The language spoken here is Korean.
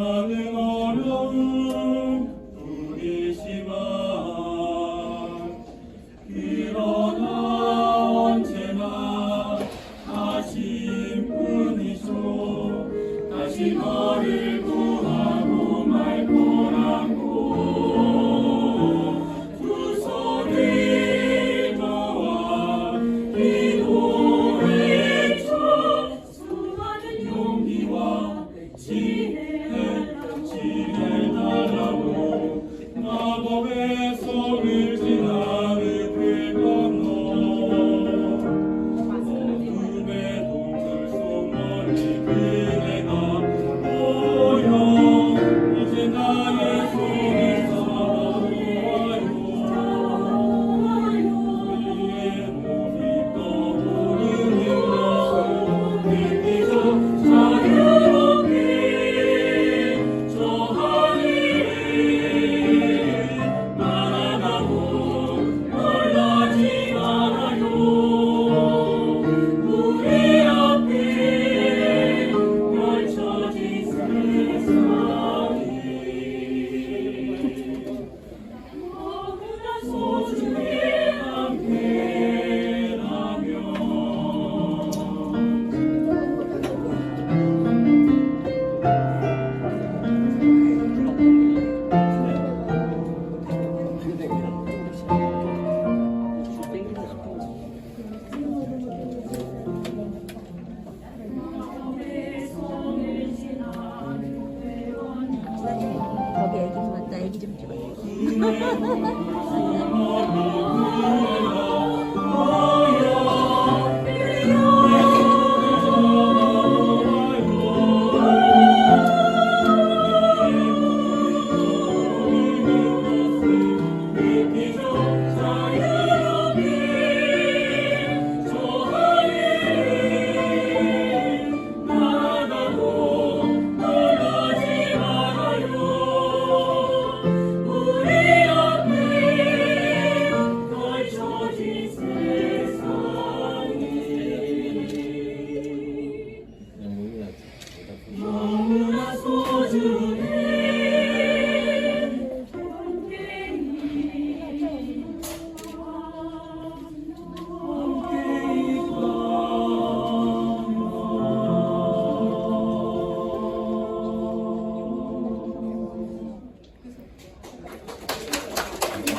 많은 어려움 우리지만 그러나 언제나 하신 분이죠 Thank you. do.